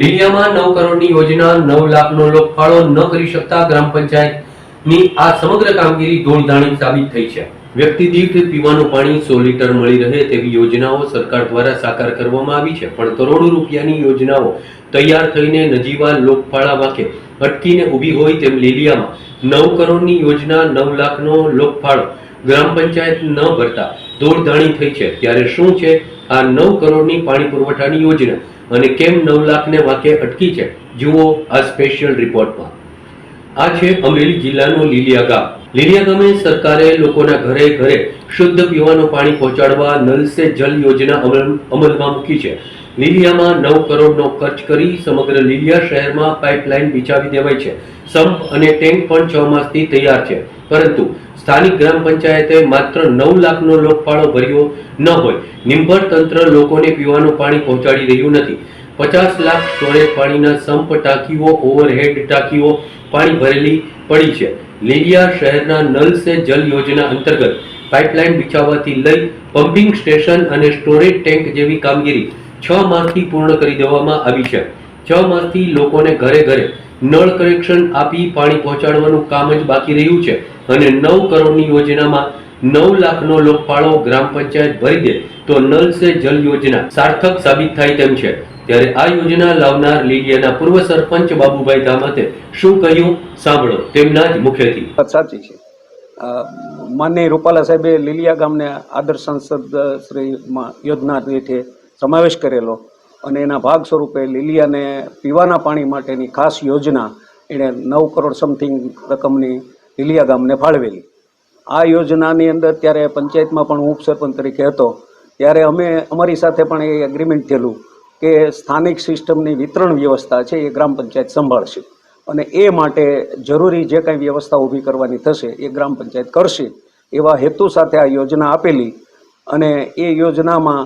લીલિયામાં નવ કરોડની યોજના, નવ લાખનો લોકફાળો ન કરી શકતા ગ્રામ પંચાયતની આ સમગ્ર કામગીરી ધૂળધાણી સાબિત થઈ છે. વ્યક્તિ દીઠ પીવાનું પાણી સો લીટર મળી રહે તેવી યોજનાઓ સરકાર દ્વારા સાકાર કરવામાં આવી છે. પણ કરોડો રૂપિયાની યોજનાઓ તૈયાર થઈને નજીવા લોકફાળા વાંકે અટકીને ઊભી હોય તેમ લીલિયામાં નવ કરોડની યોજના, નવ લાખનો લોકફાળો ગ્રામ પંચાયત ન ભરતા દોડધાણી થઈ છે. ત્યારે શું છે? આ નવ કરોડની પાણી પુરવઠાની યોજના. અને કેમ નવ લાખને વાકે અટકી છે? જુઓ આ સ્પેશિયલ રિપોર્ટમાં આ છે અમરેલી જિલ્લાનો લીલિયા ગામ. લીલિયા ગામે સરકારે લોકોના ઘરે ઘરે શુદ્ધ પીવાનું પાણી પહોંચાડવા નલ સે જલ યોજના અમલ- અમલમાં મૂકી છે. લીલિયામાં નવ કરોડનો ખર્ચ કરી સમગ્ર લીલિયા શહેરમાં પાઇપલાઇન બિછાવી દેવાઈ છે. સંપ અને ટેન્ક પણ છ માસથી તૈયાર છે. પરંતુ સ્થાનિક ગ્રામ પંચાયતે માત્ર નવ લાખનો લોકફાળો ભર્યો ન હોય. નિંભર તંત્ર લોકોને પીવાનું પાણી પહોંચાડી રહ્યું નથી. પચાસ લાખ સ્ટોરેજ પાણીના સંપ ટાંકીઓ, ઓવરહેડ ટાંકીઓ પાણી ભરેલી પડી છે. લીલિયા શહેરના નલ સે જલ યોજના અંતર્ગત પાઇપલાઇન બિછાવવાથી લઈ પમ્પિંગ સ્ટેશન અને સ્ટોરેજ ટેન્ક જેવી કામગીરી છ માસથી પૂર્ણ કરી દેવામાં આવી છે. છ માસથી લોકોને ઘરે ઘરે નળ કનેક્શન આપી પાણી પહોંચાડવાનું કામ જ બાકી રહ્યું છે. અને નવ કરોડની યોજનામાં નવ લાખનો લોકપાળો ગ્રામ પંચાયત ભરી દે તો નલ સે જલ યોજના સાર્થક સાબિત થાય તેમ છે. ત્યારે આ યોજના લાવનાર લીલિયાના પૂર્વ સરપંચ બાબુભાઈ ધામતે શું કહ્યું સાંભળો તેમના જ મુખ્યથી સાચી છે. માનની રૂપાલા સાહેબે લીલિયા ગામને આદર્શ સંસદ શ્રી યોજના હેઠે સમાવેશ કરેલો અને એના ભાગ સ્વરૂપે લીલિયાને પીવાના પાણી માટેની ખાસ યોજના એણે નવ કરોડ સમથિંગ રકમની લીલિયા ગામને ફાળવેલી. આ યોજનાની અંદર ત્યારે પંચાયતમાં પણ હું ઉપસરપંચ તરીકે હતો, ત્યારે અમે અમારી સાથે પણ એ એગ્રીમેન્ટ થયેલું કે સ્થાનિક સિસ્ટમની વિતરણ વ્યવસ્થા છે એ ગ્રામ પંચાયત સંભાળશે. અને એ માટે જરૂરી જે કાંઈ વ્યવસ્થા ઊભી કરવાની થશે એ ગ્રામ પંચાયત કરશે, એવા હેતુ સાથે આ યોજના આપેલી. અને એ યોજનામાં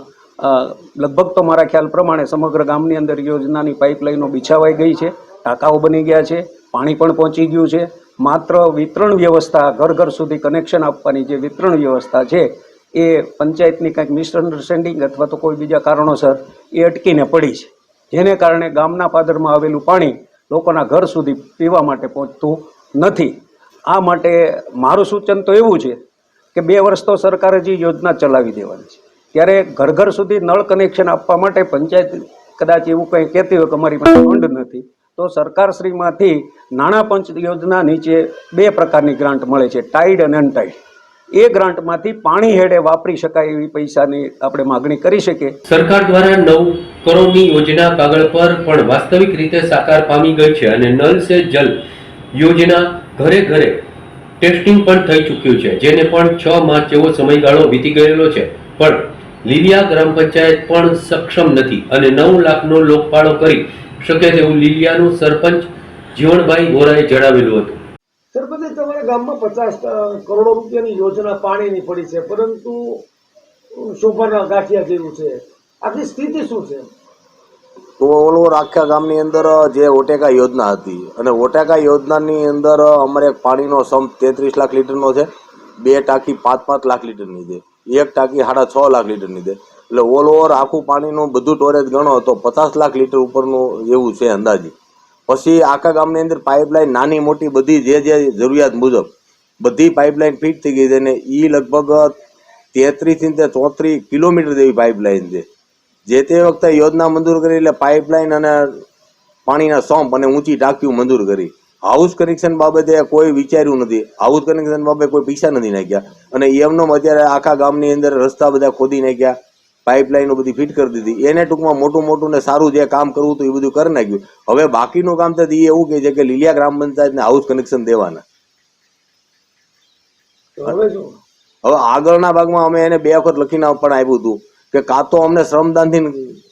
લગભગ તો મારા ખ્યાલ પ્રમાણે સમગ્ર ગામની અંદર યોજનાની પાઇપલાઇનો બિછાવાઈ ગઈ છે, ટાંકાઓ બની ગયા છે પાણી પણ પહોંચી ગયું છે. માત્ર વિતરણ વ્યવસ્થા, ઘર ઘર સુધી કનેક્શન આપવાની જે વિતરણ વ્યવસ્થા છે, એ પંચાયતની કંઈક મિસઅન્ડરસ્ટેન્ડિંગ અથવા તો કોઈ બીજા કારણોસર એ અટકીને પડી છે. જેને કારણે ગામના પાદરમાં આવેલું પાણી લોકોના ઘર સુધી પીવા માટે પહોંચતું નથી. આ માટે મારું સૂચન તો એવું છે કે બે વર્ષ તો સરકારે જે યોજના ચલાવી દેવાની છે. ત્યારે ઘર ઘર સુધી નળ કનેક્શન આપવા માટે પંચાયત કદાચ એવું કંઈ કહેતી હોય કે અમારી પાસે ફંડ નથી. તો સરકારશ્રીમાંથી નાણાં પંચ યોજના નીચે બે પ્રકારની ગ્રાન્ટ મળે છે ટાઈડ અને અનટાઈડ એ ગ્રાન્ટમાંથી પાણી હેડે વાપરી શકાય એવી પૈસાની આપણે માગણી કરી શકીએ. સરકાર દ્વારા નવ કરોડની યોજના કાગળ પર પણ વાસ્તવિક રીતે સાકાર પામી ગઈ છે અને નલ સે જલ યોજના ઘરે ઘરે ટેસ્ટિંગ પણ થઈ ચૂક્યું છે, જેને પણ છ માર્ચ જેવો સમયગાળો વીતી ગયેલો છે. પણ લીલિયા ગ્રામ પંચાયત પણ સક્ષમ નથી અને નવ લાખનો લોકપાળો કરી શકે તેવું લીલિયાનું સરપંચ જીવણભાઈ ગોરાએ જણાવેલું હતું. સરપંચ તમારા ગામમાં પચાસ કરોડો રૂપિયાની યોજના પાણીની પડી છે પરંતુ શોભાના ગાંઠિયા જેવું છે. આખી સ્થિતિ શું છે? તો ઓલ ઓવર આખા ગામની અંદર જે ઓટેકા યોજના હતી અને ઓટેકા યોજનાની અંદર અમારે પાણીનો સંપ તેત્રીસ લાખ લીટરનો છે બે ટાંકી પાંચ પાંચ લાખ લીટરની છે એક ટાંકી સાડા છ લાખ લીટરની છે. એટલે ઓલ ઓવર આખું પાણીનું બધું ટોરેજ ગણો તો પચાસ લાખ લીટર ઉપરનું એવું છે અંદાજી. પછી આખા ગામની અંદર પાઇપલાઇન નાની મોટી બધી જે જે જરૂરિયાત મુજબ બધી પાઇપલાઇન ફિટ થઈ ગઈ છે અને એ લગભગ તેત્રીસથી તે ચોત્રીસ કિલોમીટર જેવી પાઇપલાઇન છે. જે તે વખતે યોજના મંજૂર કરી એટલે પાઇપલાઇન અને પાણીના સંપ અને ઊંચી ટાંકીઓ મંજૂર કરી. હાઉસ કનેક્શન બાબતે કોઈ વિચાર્યું નથી. હાઉસ કનેક્શન બાબતે કોઈ પૈસા નથી નાખ્યા. અને એમનો અત્યારે આખા ગામની અંદર રસ્તા બધા ખોદી નાખ્યા. પાઇપલાઇનો બધી ફિટ કરી દીધી. એને ટૂંકમાં મોટું મોટું ને સારું જે કામ કરવું હતું એ બધું કરી નાખ્યું. હવે બાકીનું કામ તો એ એવું કહે છે કે લીલિયા ગ્રામ પંચાયતને હાઉસ કનેક્શન દેવાના. હવે હવે આગળના ભાગમાં અમે એને બે વખત લખીને પણ આપ્યું હતું કે કાં તો અમને શ્રમદાનથી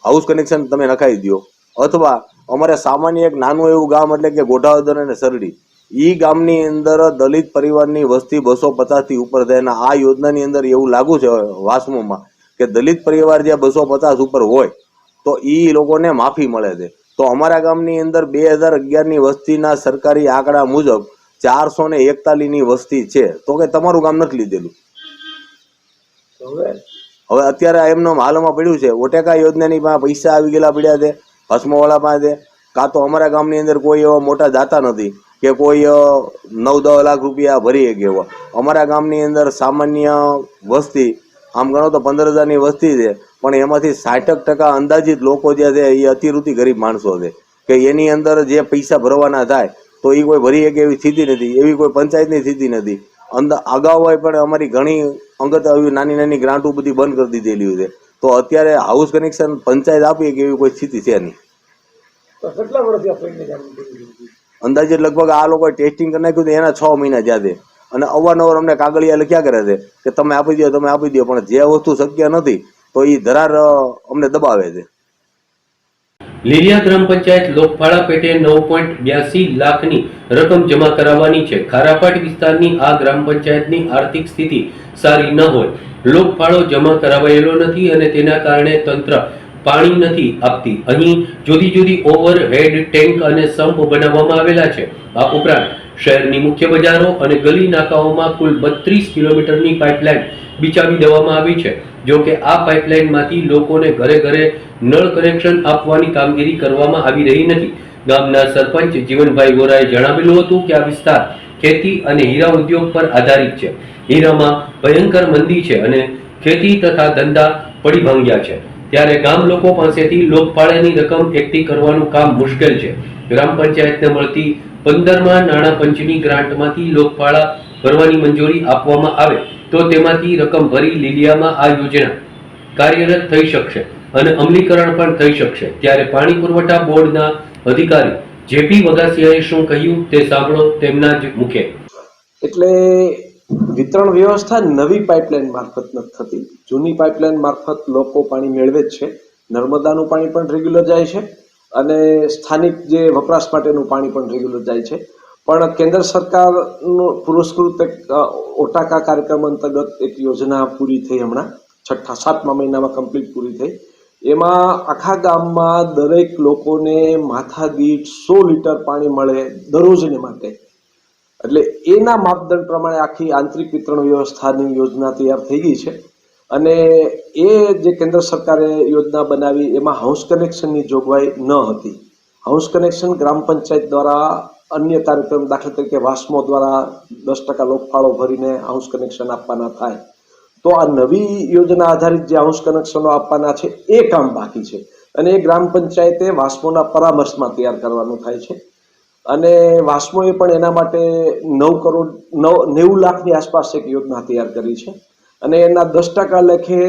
હાઉસ કનેક્શન તમે નખાઈ દો અથવા અમારે સામાન્ય એક નાનું એવું ગામ એટલે કે ગોઢાવદર અને સરડી. ઈ ગામની અંદર દલિત પરિવારની વસ્તી બસો પચાસથી ઉપર થાય અને આ યોજનાની અંદર એવું લાગુ છે વાસ્મોમાં. કે દલિત પરિવાર જે બસો પચાસ ઉપર હોય તો એ લોકોને માફી મળે છે. તો અમારા ગામની અંદર બે હજાર અગિયારની વસ્તીના સરકારી આંકડા મુજબ ચારસો ને એકતાલીસની વસ્તી છે. તો કે તમારું ગામ નથી લીધેલું. હવે? હવે અત્યારે એમનો હાલમાં પડ્યું છે. ઓટેકા યોજનાની પાસે પૈસા આવી ગયેલા પડ્યા છે ભસ્મવાળા પાસે કાં તો અમારા ગામની અંદર કોઈ એવા મોટા દાતા નથી કે કોઈ નવ દસ લાખ રૂપિયા ભરી શકે એવા. અમારા ગામની અંદર સામાન્ય વસ્તી આમ ગણો તો પંદર હજારની વસ્તી છે પણ એમાંથી સાઠક ટકા અંદાજિત લોકો જે છે એ અતિવૃત્તિ ગરીબ માણસો છે. કે એની અંદર જે પૈસા ભરવાના થાય તો એ કોઈ ભરી શકે એવી સ્થિતિ નથી એવી કોઈ પંચાયતની સ્થિતિ નથી. અંદર અગાઉ પણ અમારી ઘણી અંગત આવી નાની નાની ગ્રાન્ટો બધી બંધ કરી દીધેલી છે. તો અત્યારે હાઉસ કનેક્શન પંચાયત આપી કે એવી કોઈ સ્થિતિ છે નહીં. કેટલા વર્ષથી? અંદાજે લગભગ આ લોકોએ ટેસ્ટિંગ કરી નાખ્યું એના છ મહિના જ્યાં અને અવારનવાર અમને કાગળિયા લખ્યા કરે છે કે તમે આપી દો તમે આપી દો પણ જે વસ્તુ શક્ય નથી, તો એ ધરાર અમને દબાવે છે. લીલિયા ગ્રામ પંચાયત લોકફાળા પેટે નવ પોઈન્ટ બ્યાસી લાખની રકમ જમા કરાવવાની છે. ખારાપાટ વિસ્તારની આ ગ્રામ પંચાયતની આર્થિક સ્થિતિ સારી ન હોય. લોકફાળો જમા કરાવાયેલો નથી અને તેના કારણે તંત્ર પાણી નથી આપતી. અહીં જુદી જુદી ઓવરહેડ ટેન્ક અને સંપ બનાવવામાં આવેલા છે. આ ઉપરાંત શહેરની મુખ્ય બજારો અને ગલી નાકાઓમાં કુલ બત્રીસ કિલોમીટરની પાઇપલાઇન બિછાવી દેવામાં આવી છે. જો કે આ પાઇપલાઇનમાંથી લોકોને ઘરે ઘરે નળ કનેક્શન આપવાની કામગીરી કરવામાં આવી રહી નથી. ગામના સરપંચ જીવનભાઈ ગોરાએ જણાવેલું હતું કે આ વિસ્તાર ખેતી અને હીરા ઉદ્યોગ પર આધારિત છે. હીરામાં ભયંકર મંદી છે અને ખેતી તથા ધંધા પડી ભાંગ્યા છે. ત્યારે ગામ લોકો પાસેથી લોકપાળાની રકમ એકઠી કરવાનું કામ મુશ્કેલ છે. ગ્રામ પંચાયતને મળતી પંદરમાં નાણાં પંચની ગ્રાન્ટમાંથી લોકપાળા ભરવાની મંજૂરી આપવામાં આવે તો તેમાંથી રકમ ભરી લીલિયામાં આ યોજના કાર્યરત થઈ શકશે અને અમલીકરણ પણ થઈ શકશે. ત્યારે પાણી પુરવઠા બોર્ડના અધિકારી જેપી વગાસિયાએ શું કહ્યું તે સાંભળો તેમના જ મુખે. એટલે વિતરણ વ્યવસ્થા નવી પાઇપલાઇન મારફત નથી થતી. જૂની પાઇપલાઇન મારફત લોકો પાણી મેળવે જ છે. નર્મદાનું પાણી પણ રેગ્યુલર જાય છે. અને સ્થાનિક જે વપરાશ માટેનું પાણી પણ રેગ્યુલર જાય છે. પણ કેન્દ્ર સરકારનું પુરસ્કૃત એક ઓટાકા કાર્યક્રમ અંતર્ગત એક યોજના પૂરી થઈ હમણાં. છઠ્ઠા, સાતમા મહિનામાં કમ્પ્લીટ પૂરી થઈ. એમાં આખા ગામમાં દરેક લોકોને માથા દીઠ સો લીટર પાણી મળે દરરોજને માટે. એટલે એના માપદંડ પ્રમાણે આખી આંતરિક વિતરણ વ્યવસ્થાની યોજના તૈયાર થઈ ગઈ છે. અને એ જે કેન્દ્ર સરકારે યોજના બનાવી, એમાં હાઉસ કનેક્શનની જોગવાઈ ન હતી. હાઉસ કનેક્શન ગ્રામ પંચાયત દ્વારા અન્ય કાર્યક્રમ દાખલા તરીકે વાસ્મો દ્વારા દસ ટકા લોકફાળો ભરીને હાઉસ કનેક્શન આપવાના થાય. તો આ નવી યોજના આધારિત જે હાઉસ કનેક્શનો આપવાના છે, એ કામ બાકી છે. અને એ ગ્રામ પંચાયતે વાસ્મોના પરામર્શમાં તૈયાર કરવાનું થાય છે. અને વાસ્મોએ પણ એના માટે નવ કરોડ, નવ, નેવું લાખની આસપાસ એક યોજના તૈયાર કરી છે. અને એના દસ ટકા લેખે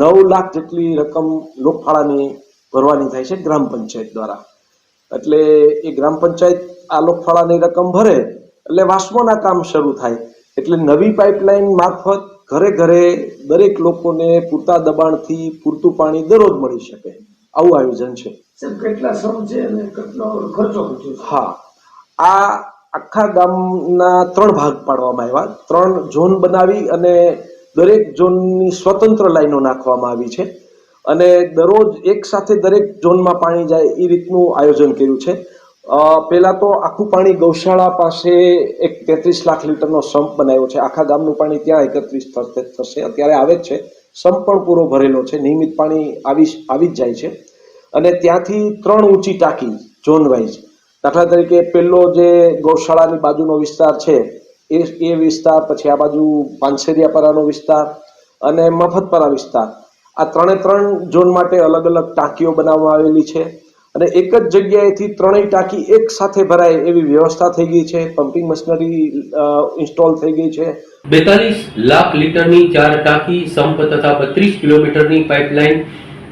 નવ લાખ જેટલી રકમ લોકફાળાની ભરવાની થાય છે ગ્રામ પંચાયત દ્વારા. એટલે એ ગ્રામ પંચાયત આ લોકફાળાની રકમ ભરે એટલે વાસ્મોના કામ શરૂ થાય. એટલે નવી પાઇપલાઇન મારફત ઘરે ઘરે દરેક લોકોને પૂરતા દબાણથી પૂરતું પાણી દરરોજ મળી શકે. આવું આયોજન છે. કેટલા શ્રમ છે અને કેટલો ખર્ચો હા. આ આખા ગામના ત્રણ ભાગ પાડવામાં આવ્યા. ત્રણ ઝોન બનાવી અને દરેક ઝોનની સ્વતંત્ર લાઈનો નાખવામાં આવી છે અને દરરોજ એક સાથે દરેક ઝોનમાં પાણી જાય એ રીતનું આયોજન કર્યું છે. પહેલાં તો આખું પાણી ગૌશાળા પાસે એક તેત્રીસ લાખ લીટરનો સંપ બનાવ્યો છે. આખા ગામનું પાણી ત્યાં એકત્રીસ થશે અત્યારે આવે જ છે. સંપ પણ પૂરો ભરેલો છે. નિયમિત પાણી આવી આવી જ જાય છે. અને ત્યાંથી ત્રણ ઊંચી ટાંકી ઝોન વાઇઝ દાખલા તરીકે પેલો જે ગૌશાળાની બાજુનો વિસ્તાર છે એ એ વિસ્તાર, પછી આ બાજુ પાનસેરિયાપરાનો વિસ્તાર અને મફતપરા વિસ્તાર. આ ત્રણે ત્રણ ઝોન માટે અલગ અલગ ટાંકીઓ બનાવવામાં આવેલી છે અને એક જ જગ્યાએથી ત્રણેય ટાંકી એક સાથે ભરાય એવી વ્યવસ્થા થઈ ગઈ છે. પમ્પિંગ મશીનરી ઇન્સ્ટોલ થઈ ગઈ છે. બેતાલીસ લાખ લીટરની ચાર ટાંકી સંપ તથા બત્રીસ કિલોમીટરની પાઇપલાઇન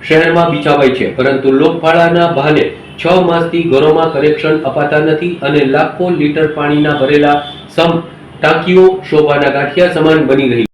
શહેરમાં બિછાવાઈ છે. પરંતુ લોકફાળાના બહાને છ માસથી ઘરોમાં કનેક્શન અપાતા નથી અને લાખો લીટર પાણીના ભરેલા સંપ ટાંકીઓ શોભાના ગાંઠિયા સમાન બની રહી